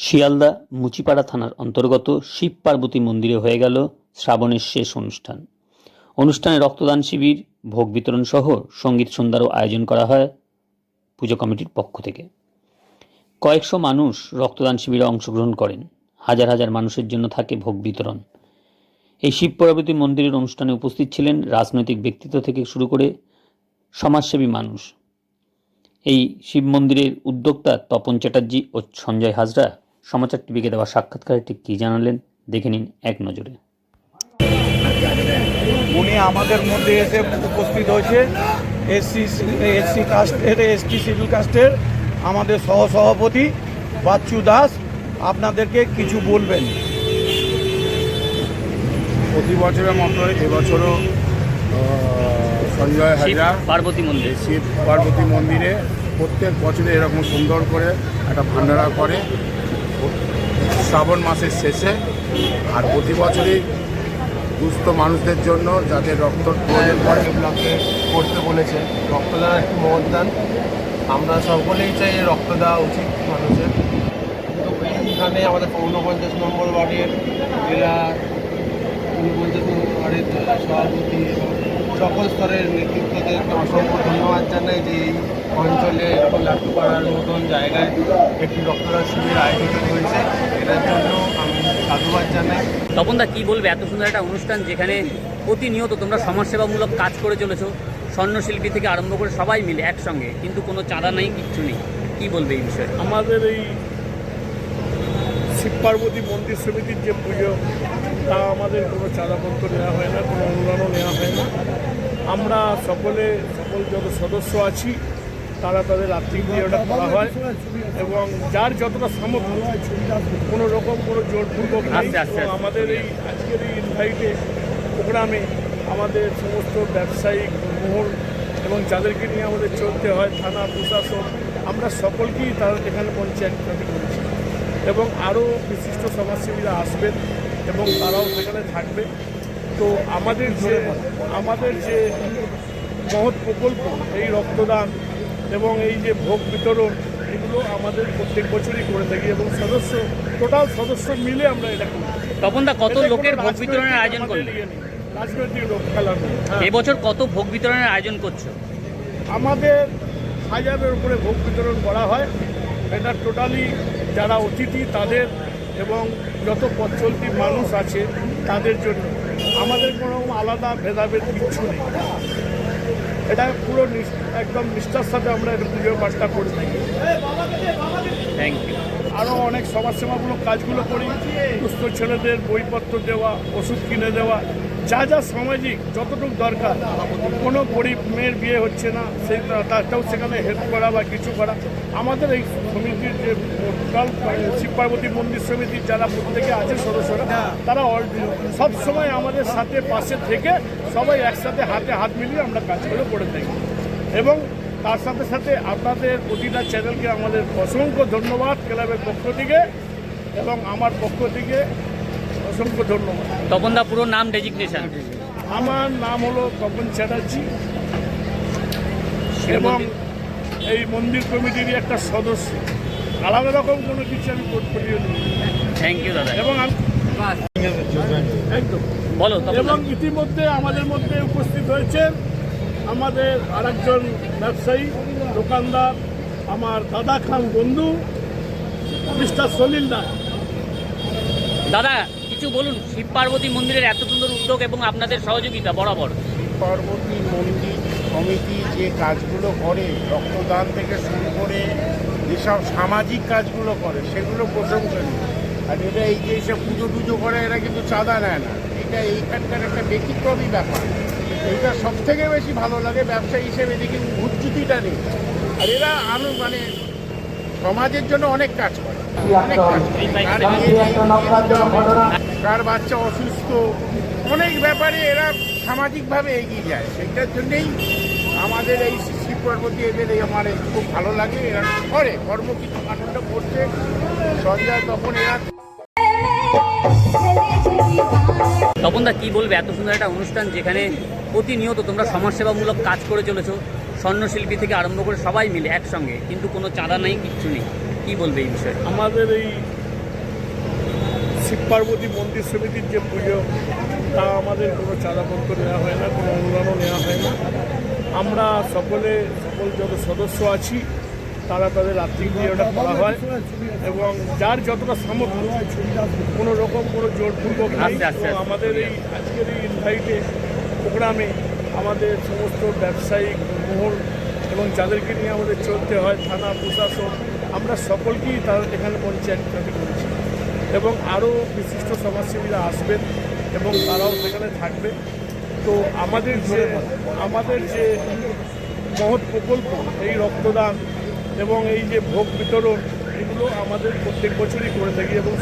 শিয়ালদা মুচিপাড়া থানার অন্তর্গত শিব পার্বতী মন্দিরে হয়ে গেল শ্রাবণের শেষ অনুষ্ঠান। অনুষ্ঠানে রক্তদান শিবির, ভোগ বিতরণ সহ সংগীত সন্ধ্যারও আয়োজন করা হয় পুজো কমিটির পক্ষ থেকে। কয়েকশো মানুষ রক্তদান শিবিরে অংশগ্রহণ করেন। হাজার হাজার মানুষের জন্য থাকে ভোগ বিতরণ। এই শিব পার্বতী মন্দিরের অনুষ্ঠানে উপস্থিত ছিলেন রাজনৈতিক ব্যক্তিত্ব থেকে শুরু করে সমাজসেবী মানুষ। এই শিব মন্দিরের উদ্যোক্তা তপন চ্যাটার্জি ও সঞ্জয় হাজরা সমাচার টিভিকে দেওয়া সাক্ষাৎকারে ঠিক কী জানালেন দেখে নিন এক নজরে। উনি আমাদের মধ্যে এসে উপস্থিত হয়েছে এসসি এসসি কাস্টের এসটি সিভিল কাস্টের আমাদের সহসভাপতি বাচ্চু দাস আপনাদেরকে কিছু বলবেন। প্রতি বছরের মতো এবছরও সঞ্জয় হাজরা পার্বতী মন্দির। শিব পার্বতী মন্দিরে প্রত্যেক বছরে এরকম সুন্দর করে একটা ভান্ডারা করে। শ্রাবণ। মাসের শেষে আর প্রতি বছরই দুস্থ মানুষদের জন্য যাদের রক্ত প্রয়োজন পড়ে ব্লকে করতে বলেছে। রক্তদান একটি মহৎ দান। আমরা সকলেই চাই রক্ত দেওয়া উচিত মানুষের। কিন্তু এইখানে আমাদের ঊনপঞ্চাশ নম্বর ওয়ার্ডের জেলা ঊনপঞ্চাশ নম্বর ওয়ার্ডের সভাপতি এবং সকল স্তরের নেতৃত্বদেরকে অসংখ্য ধন্যবাদ জানাই যে এই অঞ্চলে লাট্টু পাড়ার মতন জায়গায় একটি রক্তদান শিবির আয়োজিত হয়েছে। এটার জন্য আমি সাধুবাদ জানাই। তপনদা কী বলবে? এত সুন্দর একটা অনুষ্ঠান যেখানে প্রতিনিয়ত তোমরা সমাজসেবামূলক কাজ করে চলেছো স্বর্ণশিল্পী থেকে আরম্ভ করে সবাই মিলে একসঙ্গে কিন্তু কোনো চাঁদা নেই কিচ্ছু নেই। কি বলবে এই বিষয়ে? আমাদের এই শিব পার্বতী মন্দির সমিতির যে পুজো তা আমাদের কোনো চাঁদাপত্র নেওয়া হয় না কোনো অনুদানও নেওয়া হয় না। আমরা সকলে সকল যত সদস্য আছি তারা তাদের আর্থিক দিয়ে ওটা করা হয় এবং যার যতটা সামর্থ্য কোনো রকম কোনো জোরপূর্বক। আমাদের এই আজকের এই ইনভাইটে প্রোগ্রামে আমাদের সমস্ত ব্যবসায়িক মহল এবং যাদেরকে নিয়ে আমাদের চলতে হয় থানা প্রশাসন আমরা সকলকেই তারা এখানে পঞ্চায়েত করেছি। এবং আরও বিশিষ্ট সমাজসেবীরা আসবেন। এবং তারাও সেখানে থাকবে তো আমাদের যে আমাদের যে মহৎ প্রকল্প এই রক্তদান এবং এই যে ভোগ বিতরণ এগুলো আমাদের প্রত্যেক বছরই করে থাকি এবং সদস্য টোটাল সদস্য মিলে আমরা এটা করি তপনদা কত লোকের ভোগ বিতরণের আয়োজন আমাদের করলে ইয়ে। রাজনৈতিক লোক খেলা। হ্যাঁ। এবছর কত ভোগ বিতরণের আয়োজন করছ আমাদের হাজারের উপরে ভোগ বিতরণ করা হয় এটা টোটালি যারা অতিথি তাদের এবং যত পথ মানুষ আছে তাদের জন্য আমাদের কোনো আলাদা ভেদাভেদ কিচ্ছু নেই। এটা পুরো একদম নিষ্ঠার সাথে আমরা পুজো পাঠটা করে থাকি। থ্যাংক ইউ আরও অনেক সমাজসেবামূলক কাজগুলো করি। দুস্থ ছেলেদের বইপত্র দেওয়া, ওষুধ কিনে দেওয়া। যা যা সামাজিক, যতটুকু দরকার, কোনো গরিব মেয়ের বিয়ে হচ্ছে না সেই তারটাও সেখানে হেল্প করা বা কিছু করা। আমাদের এই সমিতির যে টোটাল শিব পার্বতী মন্দির সমিতির যারা প্রত্যেকে আছে, সদস্যরা, তারা সব সময় আমাদের সাথে, পাশে থেকে সবাই একসাথে হাতে হাত মিলিয়ে আমরা কাজগুলো করে থাকি। এবং তার সাথে সাথে আপনাদের প্রতিটা চ্যানেলকে আমাদের অসংখ্য ধন্যবাদ ক্লাবের পক্ষ থেকে এবং আমার পক্ষ থেকে অসংখ্য ধন্যবাদ। তপনদা পুরো নাম ডেজিগনেশন আমার নাম হলো তপন চ্যাটার্জি এবং এই মন্দির কমিটিরই একটা সদস্য। আলাদা রকম কোনো কিছু আমি পোর্টফোলিও নেই। থ্যাংক ইউ দাদা। এবং আমি একদম। বলো এবং ইতিমধ্যে আমাদের মধ্যে উপস্থিত হয়েছেন আমাদের আরেকজন ব্যবসায়ী দোকানদার আমার দাদা খান বন্ধু মিস্টার সলিল নাথ দাদা কিছু বলুন শিব পার্বতী মন্দিরের এত সুন্দর উদ্যোগ এবং আপনাদের সহযোগিতা বরাবর। পার্বতী মন্দির কমিটি যে কাজগুলো করে রক্তদান থেকে শুরু করে যেসব সামাজিক কাজগুলো করে সেগুলো প্রশংসনীয়। আর এটা এই যে এসব পুজো টুজো করে এরা কিন্তু চাঁদা নেয় না। এটা এইখানকার একটা ব্যতিক্রমী ব্যাপার। এইটা সব থেকে বেশি ভালো লাগে ব্যবসা হিসেবে দেখি উজ্জুতিটা নেই। আর এরা আনু মানে সমাজের জন্য অনেক কাজ করে। অনেক কাজ করে। বাচ্চা অসুস্থ অনেক ব্যাপারে এরা সামাজিকভাবে এগিয়ে যায়। সেইটার জন্যেই আমাদের এই শিব পার্বতী এদের এই আমার খুব ভালো লাগে। এরা করে কর্ম কিছু আনন্দ করছে। সঞ্জয় তখন এরা তপনদা কী বলবে? এত সুন্দর একটা অনুষ্ঠান যেখানে প্রতিনিয়ত তোমরা সমাজসেবামূলক কাজ করে চলেছো, স্বর্ণশিল্পী থেকে আরম্ভ করে সবাই মিলে একসঙ্গে, কিন্তু কোনো চাঁদা নেই, কিচ্ছু নেই। কী বলবে এই বিষয়ে? আমাদের এই শিব পার্বতী মন্দির সমিতির যে পুজো, তা আমাদের কোনো চাঁদাপত্র নেওয়া হয় না, কোনো অনুদানও নেওয়া হয় না। আমরা সকলে, সকল যত সদস্য আছি তারা তাদের আর্থিক দিয়ে ওটা করা হয় এবং যার যতটা সামর্থ্য কোনো রকম কোনো জোরপূর্বক আমাদের এই আজকের এই ইনভাইটে প্রোগ্রামে আমাদের সমস্ত ব্যবসায়িক মহল এবং যাদেরকে নিয়ে আমাদের চলতে হয় থানা প্রশাসন আমরা সকলকেই তারা এখানে পঞ্চায়েত করেছি এবং আরও বিশিষ্ট সমাজসেবীরা আসবেন এবং তারাও সেখানে থাকবে। তো আমাদের যে আমাদের যে মহৎ প্রকল্প এই রক্তদান এবং এই যে ভোগ বিতরণ এগুলো আমাদের প্রত্যেক বছরই করে থাকি এবং